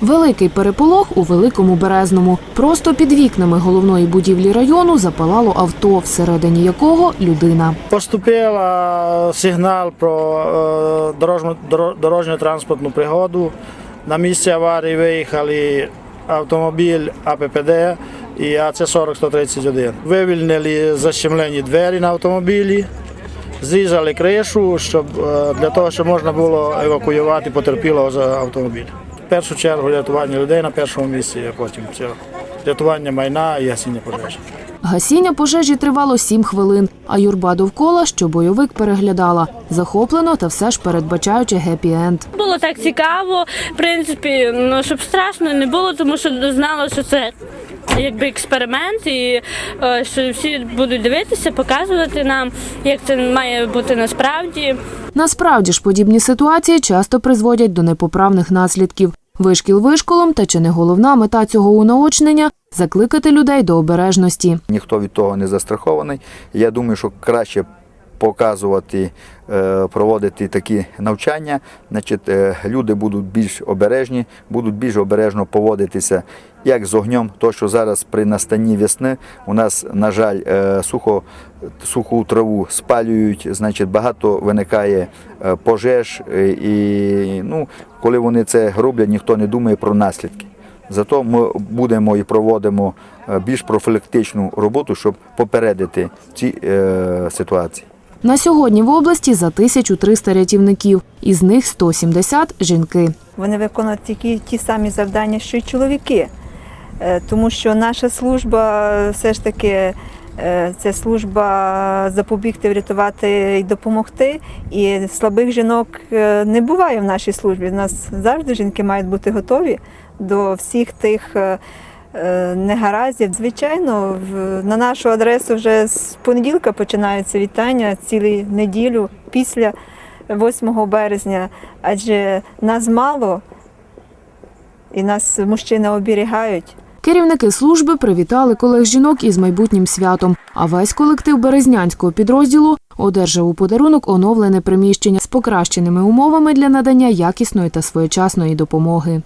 Великий переполох у великому березному. Просто під вікнами головної будівлі району запалало авто, всередині якого людина. Поступила сигнал про е, дорожню, доро- дорожню транспортну пригоду. На місце аварії виїхали автомобіль АППД і АЦ-40-131. Вивільнили защемлені двері на автомобілі, зрізали кришу, щоб, е, для того, щоб можна було евакуювати потерпілого з автомобіля. В першу чергу рятування людей на першому місці, а потім це рятування майна і гасіння пожежі. Гасіння пожежі тривало сім хвилин, а юрба довкола, що бойовик переглядала. Захоплено та все ж передбачаючи гепі-енд. Було так цікаво, в принципі, ну щоб страшно не було, тому що знала, що це якби експеримент, і е, що всі будуть дивитися, показувати нам, як це має бути насправді. Насправді ж подібні ситуації часто призводять до непоправних наслідків. Вишкіл вишколом, та чи не головна мета цього унаочнення закликати людей до обережності. ніхто від того не застрахований. Я думаю, що краще показувати, е, проводити такі навчання, значить, е, люди будуть більш обережні, будуть більш обережно поводитися як з огнем, то що зараз при настанні весни у нас, на жаль, е, сухо, суху траву спалюють, значить, багато виникає пожеж, і ну, коли вони це роблять, ніхто не думає про наслідки. Зато ми будемо і проводимо більш профілактичну роботу, щоб попередити ці е, ситуації. На сьогодні в області за 1300 рятівників, із них 170 – жінки. Вони виконують тільки ті самі завдання, що й чоловіки. Е, Тому що наша служба все ж таки е, це служба запобігти, врятувати і допомогти. І слабих жінок е, не буває в нашій службі. У нас завжди жінки мають бути готові до всіх тих негараздів. Звичайно, на нашу адресу вже з понеділка починаються вітання цілу неділю після 8 березня, адже нас мало і нас мужчини оберігають. Керівники служби привітали колег жінок із майбутнім святом, а весь колектив березнянського підрозділу одержав у подарунок оновлене приміщення з покращеними умовами для надання якісної та своєчасної допомоги.